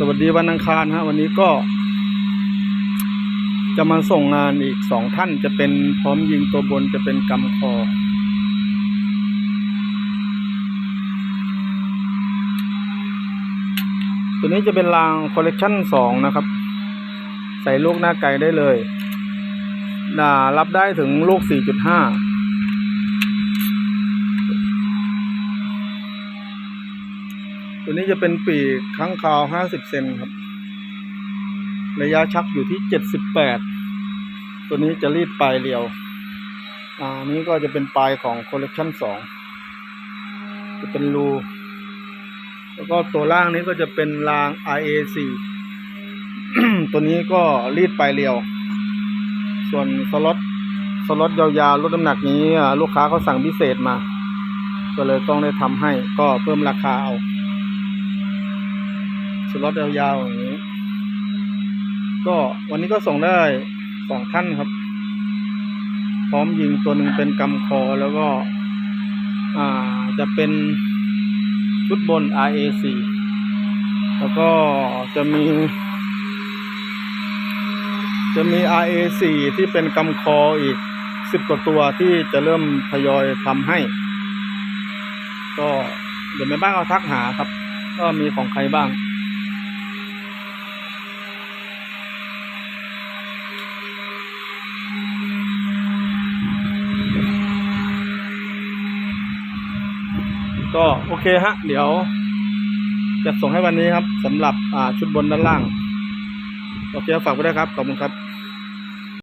สวัสดีวันอังคารฮะวันนี้ก็ จะมาส่งงานอีกสองท่านจะเป็นพร้อมยิงตัวบนจะเป็นกำคอ ตัวนี้จะเป็นรางคอลเลกชันสองนะครับ ใส่ลูกหน้าไก่ได้เลยน่ารับได้ถึงลูก 4.5 ตัวนี้จะเป็นปีกค้างคาว 50 เซนครับ ระยะชักอยู่ที่ 78 ตัวนี้จะรีดปลายเรียว อ่านี้ก็จะเป็นปลายของคอลเลกชัน2 จะเป็นรู แล้วก็ตัวล่างนี้ก็จะเป็นราง RA4 ตัวนี้ก็รีดปลายเรียว ส่วนสล็อตสล็อตยาวๆลดน้ำหนักนี้ลูกค้าเขาสั่งพิเศษมา ก็เลยต้องได้ทำให้ก็เพิ่มราคาเอา ล็อตยาวๆอย่างนี้ ก็วันนี้ก็ส่งได้สองท่านครับ พร้อมยิงตัวหนึ่งเป็นกำคอแล้วก็ อ่าจะเป็นชุดบน RAC แล้วก็จะมี จะมี RA4 ที่เป็นกำคออีกสิบกว่าตัวที่จะเริ่มทยอยทำให้ ก็เดี๋ยวแม่บ้านเอาทักหาครับ ก็มีของใครบ้าง ก็โอเคฮะ เดี๋ยว จะส่งให้วันนี้ครับสำหรับชุดบนด้านล่าง โอเคฝากไว้ด้วยครับ ขอบคุณครับ